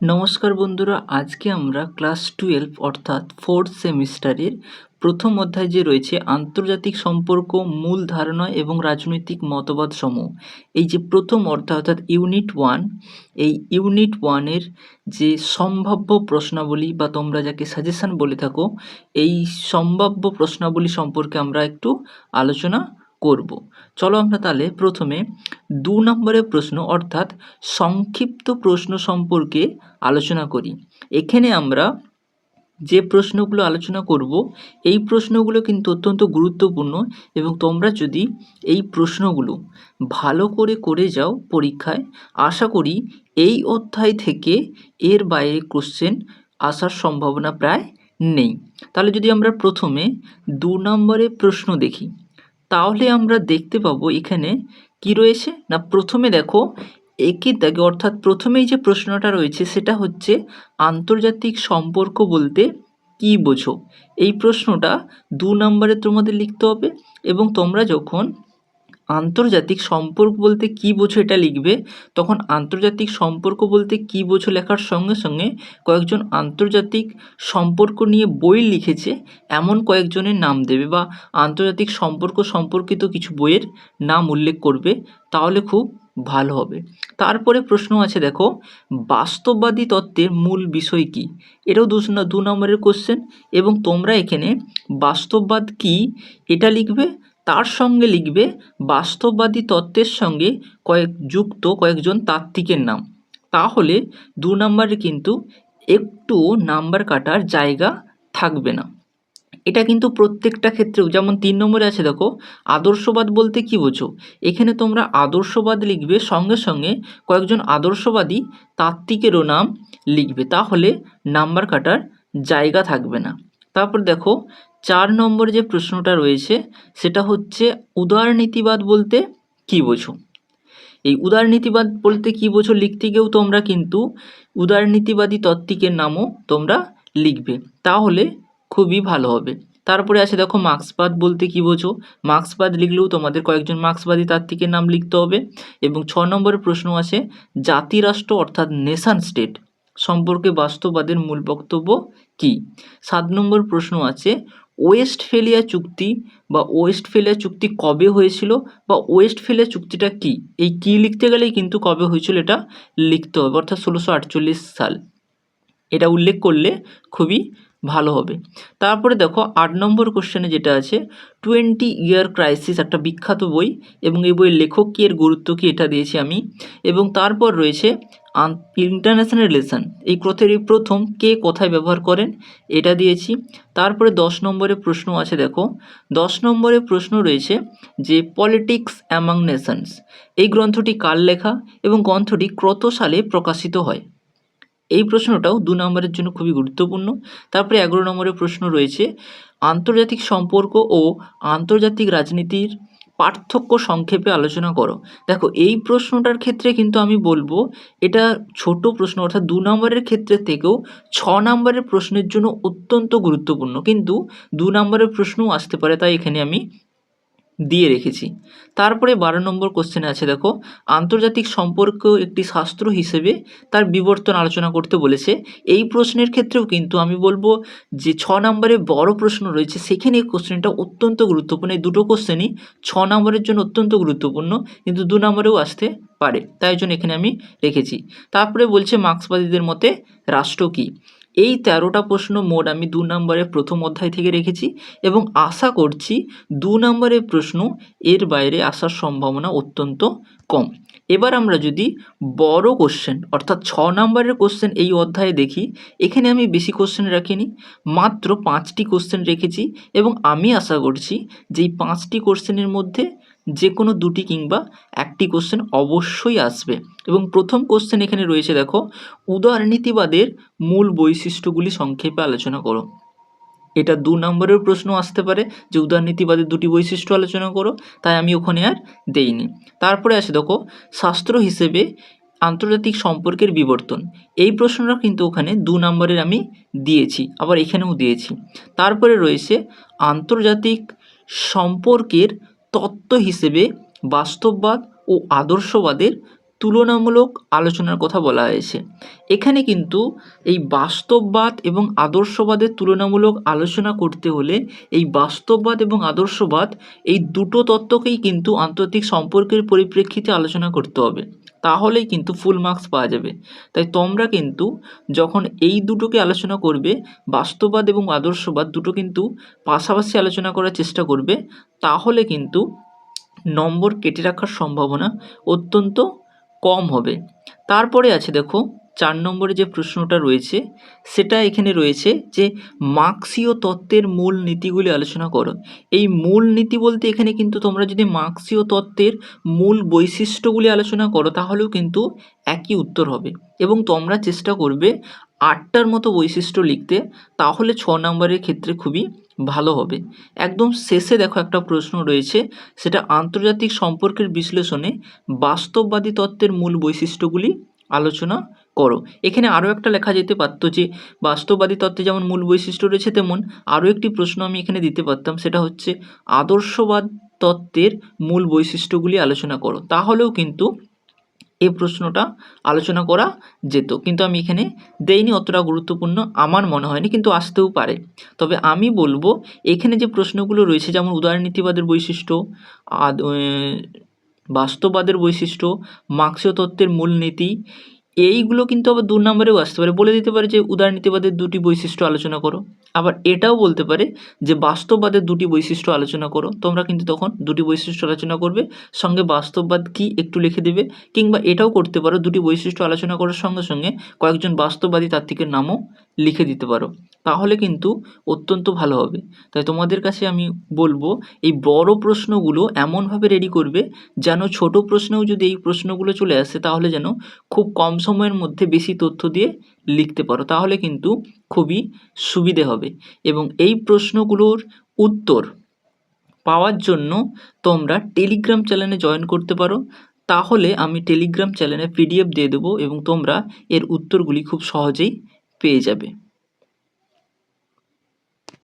নমস্কার বন্ধুরা, আজকে আমরা ক্লাস টুয়েলভ অর্থাৎ ফোর্থ সেমিস্টারের প্রথম অধ্যায় যে রয়েছে আন্তর্জাতিক সম্পর্ক, মূল ধারণা এবং রাজনৈতিক মতবাদ সমূহ এই যে প্রথম অধ্যায় অর্থাৎ ইউনিট ওয়ান, এই ইউনিট ওয়ানের যে সম্ভাব্য প্রশ্নাবলী বা তোমরা যাকে সাজেশন বলে থাকো, এই সম্ভাব্য প্রশ্নাবলী সম্পর্কে আমরা একটু আলোচনা করব। চলো আমরা তাহলে প্রথমে দু নম্বরের প্রশ্ন, অর্থাৎ সংক্ষিপ্ত প্রশ্ন সম্পর্কে আলোচনা করি। এখানে আমরা যে প্রশ্নগুলো আলোচনা করব, এই প্রশ্নগুলো কিন্তু অত্যন্ত গুরুত্বপূর্ণ এবং তোমরা যদি এই প্রশ্নগুলো ভালো করে করে যাও পরীক্ষায়, আশা করি এই অধ্যায় থেকে এর বাইরে কোশ্চেন আসার সম্ভাবনা প্রায় নেই। তাহলে যদি আমরা প্রথমে দু নম্বরে প্রশ্ন দেখি তাহলে আমরা দেখতে পাবো এখানে কি রয়েছে? না, প্রথমে দেখো একে দাগে অর্থাৎ প্রথমেই যে প্রশ্নটা রয়েছে সেটা হচ্ছে আন্তর্জাতিক সম্পর্ক বলতে কি বোঝো? এই প্রশ্নটা দু নম্বরে তোমাদের লিখতে হবে এবং তোমরা যখন আন্তর্জাতিক সম্পর্ক বলতে কি বোঝো এটা লিখবে? তখন আন্তর্জাতিক সম্পর্ক বলতে কি বোঝো লেখার সঙ্গে সঙ্গে কয়েকজন আন্তর্জাতিক সম্পর্ক নিয়ে বই লিখেছে, এমন কয়েকজনের নাম দেবে বা আন্তর্জাতিক সম্পর্ক সম্পর্কিত কিছু বইয়ের নাম উল্লেখ করবে, তাহলে খুব ভালো হবে। তারপরে প্রশ্ন আছে, দেখো, বাস্তববাদী তত্ত্বের মূল বিষয় কি? এটাও দু দু নম্বরের কোশ্চেন এবং তোমরা এখানে বাস্তববাদ কি, এটা লিখবে? তার সঙ্গে লিখবে বাস্তববাদী তত্ত্বের সঙ্গে কয়েক যুক্ত কয়েকজন তাত্ত্বিকের নাম। তাহলে দু নম্বরে কিন্তু একটু নাম্বার কাটার জায়গা থাকবে না। এটা কিন্তু প্রত্যেকটা ক্ষেত্রেও, যেমন তিন নম্বরে আছে দেখো, আদর্শবাদ বলতে কি বোঝো? এখানে তোমরা আদর্শবাদ লিখবে, সঙ্গে সঙ্গে কয়েকজন আদর্শবাদী তাত্ত্বিকেরও নাম লিখবে। তাহলে নাম্বার কাটার জায়গা থাকবে না। তারপর দেখো চার নম্বর যে প্রশ্নটা রয়েছে, সেটা হচ্ছে উদারনীতিবাদ বলতে কি বোঝো? এই উদারনীতিবাদ বলতে কি বোঝো লিখতে গিয়েও তোমরা কিন্তু উদারনীতিবাদী তত্ত্বিকের নামও তোমরা লিখবে। তাহলে খুবই ভালো হবে। তারপরে আছে দেখো মার্ক্সবাদ বলতে কি বোঝো? মার্ক্সবাদ লিখলেও তোমাদের কয়েকজন মার্ক্সবাদী তাত্ত্বিকের নাম লিখতে হবে। এবং ছ নম্বরের প্রশ্ন আছে, জাতিরাষ্ট্র অর্থাৎ নেশান স্টেট সম্পর্কে বাস্তববাদের মূল বক্তব্য কি? সাত নম্বর প্রশ্ন আছে ওয়েস্টফেলিয়া চুক্তি বা ওয়েস্টফেলিয়া চুক্তি কবে হয়েছিল বা ওয়েস্টফেলিয়া চুক্তিটা কি? এই কি লিখতে গেলেই কিন্তু কবে হয়েছিল এটা লিখতে হবে, অর্থাৎ ষোলোশো আটচল্লিশ সাল। এটা উল্লেখ করলে খুবই ভালো হবে। তারপরে দেখো, আট নম্বর কোশ্চেনে যেটা আছে, টোয়েন্টি ইয়ার ক্রাইসিস একটা বিখ্যাত বই এবং এই বইয়ের লেখক কি, এর গুরুত্ব কি, এটা দিয়েছি আমি। এবং তারপর রয়েছে ইন্টারন্যাশনাল রিলেশন এই ক্রথের প্রথম কে কোথায় ব্যবহার করেন, এটা দিয়েছি। তারপরে দশ নম্বরে প্রশ্ন আছে, দেখো। দশ নম্বরে প্রশ্ন রয়েছে যে পলিটিক্স অ্যামাং নেশনস এই গ্রন্থটি কার লেখা এবং গ্রন্থটি কত সালে প্রকাশিত হয়? এই প্রশ্নটাও দু নম্বরের জন্য খুবই গুরুত্বপূর্ণ। তারপরে এগারো নম্বরের প্রশ্ন রয়েছে, আন্তর্জাতিক সম্পর্ক ও আন্তর্জাতিক রাজনীতির পার্থক্য সংক্ষেপে আলোচনা করো। দেখো, এই প্রশ্নটার ক্ষেত্রে কিন্তু আমি বলব, এটা ছোট প্রশ্ন, অর্থাৎ দু নম্বরের ক্ষেত্রে থেকেও ছ নম্বরের প্রশ্নের জন্য অত্যন্ত গুরুত্বপূর্ণ। কিন্তু দু নম্বরের প্রশ্নও আসতে পারে, তাই এখানে আমি দিয়ে রেখেছি। তারপরে বারো নম্বর কোশ্চেনে আছে, দেখো, আন্তর্জাতিক সম্পর্ক একটি শাস্ত্র হিসেবে তার বিবর্তন আলোচনা করতে বলেছে। এই প্রশ্নের ক্ষেত্রেও কিন্তু আমি বলব যে, ছ নম্বরে বড় প্রশ্ন রয়েছে। সেখানে এই কোশ্চেনটা অত্যন্ত গুরুত্বপূর্ণ। এই দুটো কোশ্চেনই ছ নম্বরের জন্য অত্যন্ত গুরুত্বপূর্ণ, কিন্তু দু নম্বরেও আসতে পারে। তাই জন্য এখানে আমি রেখেছি। তারপরে বলছে মার্ক্সবাদীদের মতে, রাষ্ট্র কী? এই তেরোটা প্রশ্ন মোট আমি দু নম্বরের প্রথম অধ্যায় থেকে রেখেছি এবং আশা করছি দু নম্বরের প্রশ্ন এর বাইরে আসার সম্ভাবনা অত্যন্ত কম। এবার আমরা যদি বড় কোশ্চেন অর্থাৎ ছ নম্বরের কোশ্চেন এই অধ্যায়ে দেখি, এখানে আমি বেশি কোশ্চেন রাখিনি, মাত্র পাঁচটি কোশ্চেন রেখেছি এবং আমি আশা করছি যে এই পাঁচটি কোশ্চেনের মধ্যে যে কোনো দুটি কিংবা একটি কোশ্চেন অবশ্যই আসবে। এবং প্রথম কোশ্চেন এখানে রয়েছে, দেখো, উদারনীতিবাদের মূল বৈশিষ্ট্যগুলি সংক্ষেপে আলোচনা করো। এটা দু নম্বরের প্রশ্ন আসতে পারে যে উদারনীতিবাদের দুটি বৈশিষ্ট্য আলোচনা করো, তাই আমি ওখানে আর দেইনি। তারপরে আছে দেখো, শাস্ত্র হিসেবে আন্তর্জাতিক সম্পর্কের বিবর্তন। এই প্রশ্নটা কিন্তু ওখানে দু নম্বরের আমি দিয়েছি, আবার এখানেও দিয়েছি। তারপরে রয়েছে আন্তর্জাতিক সম্পর্কের তত্ত্ব হিসেবে বাস্তববাদ ও আদর্শবাদের তুলনামূলক আলোচনার কথা বলা হয়েছে। এখানে কিন্তু এই বাস্তববাদ এবং আদর্শবাদের তুলনামূলক আলোচনা করতে হলে এই বাস্তববাদ এবং আদর্শবাদ এই দুটো তত্ত্বকেই কিন্তু আন্তর্জাতিক সম্পর্কের পরিপ্রেক্ষিতে আলোচনা করতে হবে। তাহলেই কিন্তু ফুল মার্কস পাওয়া যাবে। তাই তোমরা কিন্তু যখন এই দুটোকে আলোচনা করবে, বাস্তববাদ এবং আদর্শবাদ দুটো কিন্তু পাশাপাশি আলোচনা করার চেষ্টা করবে, তাহলে কিন্তু নম্বর কেটে রাখার সম্ভাবনা অত্যন্ত কম হবে। তারপরে আছে দেখো, চার নম্বরে যে প্রশ্নটা রয়েছে, সেটা এখানে রয়েছে যে মার্ক্সীয় তত্ত্বের মূল নীতিগুলি আলোচনা করো। এই মূল নীতি বলতে এখানে কিন্তু তোমরা যদি মার্ক্সীয় তত্ত্বের মূল বৈশিষ্ট্যগুলি আলোচনা করো, তাহলেও কিন্তু একই উত্তর হবে। এবং তোমরা চেষ্টা করবে আটটার মতো বৈশিষ্ট্য লিখতে, তাহলে ছ নম্বরের ক্ষেত্রে খুবই ভালো হবে। একদম শেষে দেখো একটা প্রশ্ন রয়েছে, সেটা আন্তর্জাতিক সম্পর্কের বিশ্লেষণে বাস্তববাদী তত্ত্বের মূল বৈশিষ্ট্যগুলি আলোচনা করো। এখানে আরও একটা লেখা যেতে পারতো যে, বাস্তববাদী তত্ত্বে যেমন মূল বৈশিষ্ট্য রয়েছে, তেমন আরও একটি প্রশ্ন আমি এখানে দিতে পারতাম, সেটা হচ্ছে আদর্শবাদ তত্ত্বের মূল বৈশিষ্ট্যগুলি আলোচনা করো। তাহলেও কিন্তু এই প্রশ্নটা আলোচনা করা যেত। কিন্তু আমি এখানে দেইনি, অতটা গুরুত্বপূর্ণ। আমার মনে হয়নি, কিন্তু আসতেও পারে। তবে আমি বলব, এখানে যে প্রশ্নগুলো রয়েছে, যেমন উদারনীতিবাদের বৈশিষ্ট্য বাস্তববাদের বৈশিষ্ট্য, মার্ক্সীয় তত্ত্বের মূলনীতি এইগুলো কিন্তু আবার দু নম্বরেও আসতে পারে। বলে দিতে পারে যে, উদারনীতিবাদের দুটি বৈশিষ্ট্য আলোচনা করো। আবার এটাও বলতে পারে যে, বাস্তববাদের দুটি বৈশিষ্ট্য আলোচনা করো। তোমরা কিন্তু তখন দুটি বৈশিষ্ট্য আলোচনা করবে, সঙ্গে বাস্তববাদ কি একটু লিখে দেবে, কিংবা এটাও করতে পারো, দুটি বৈশিষ্ট্য আলোচনা করার সঙ্গে সঙ্গে কয়েকজন বাস্তববাদী তাত্ত্বিকের নামও লিখে দিতে পারো, তাহলে কিন্তু অত্যন্ত ভালো হবে। তাই তোমাদের কাছে আমি বলব, এই বড় প্রশ্নগুলো এমনভাবে রেডি করবে যেন ছোট প্রশ্নেও যদি এই প্রশ্নগুলো চলে আসে, তাহলে যেন খুব কম সময়ের মধ্যে বেশি তথ্য দিয়ে লিখতে পারো, তাহলে কিন্তু খুবই সুবিধে হবে। এবং এই প্রশ্নগুলোর উত্তর পাওয়ার জন্য তোমরা টেলিগ্রাম চ্যানেলে জয়েন করতে পারো, তাহলে আমি টেলিগ্রাম চ্যানেলে পিডিএফ দিয়ে দেবো এবং তোমরা এর উত্তরগুলি খুব সহজেই পেয়ে যাবে।